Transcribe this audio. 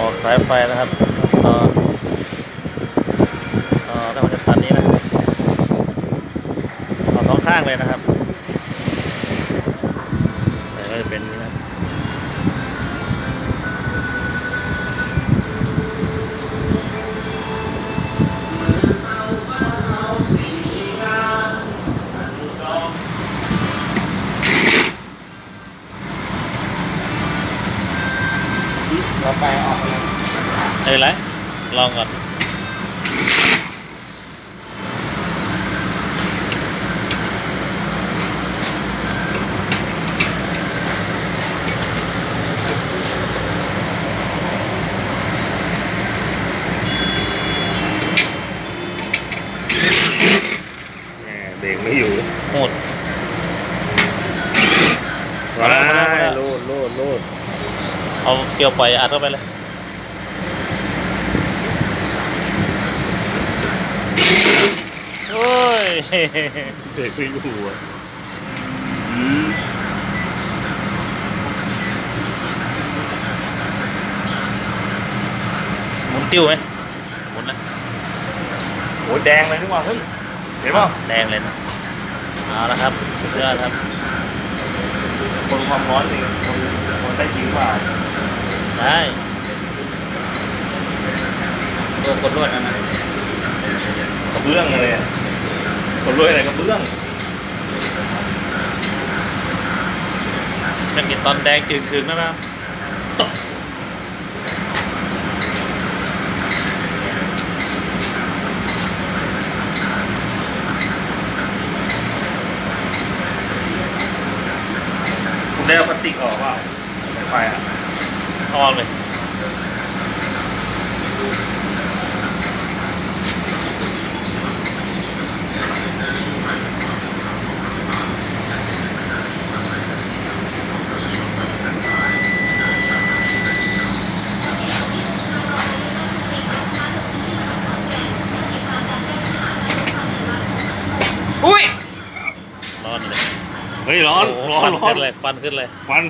ออกสายไฟนะครับต่อต่อแล้วมันจะตัดนี้นะต่อสองข้างเลยนะครับใส่ก็จะเป็นนี้นะ เราไปออกเลยเอ้ยไรลองก่อนแหมเบรกไม่อยู่หมดว้าเอาละเอาละยโลดโลดโลด เอาเกี่ยวปล่อยอัดเข้าไปเลยโอ้ยเบรกไม่อยู่อะอืมหมุนติ้วไหมหมุนนะโอ้ยแดงเลยนี่หว่าเฮ้ยเห็นเปล่าแดงเลยนะเอาละครับสุดยอดครับคนความร้อนเลยคนคนได้จริงกว่า ได้ตัวกดลวดนะนะกระเบื้องเลยอะคนรวยอะไรกระเบื้องจะมีตอนแดงจืดคืนนะครับตบคุณได้เอาพลาสติกออกเปล่าไฟอะ เอาออกเลยอุ้ย ร้อนเลย เฮ้ยร้อนโโหร้อนควันร้อนขึ้นเลยควันขึ้นเลยควัน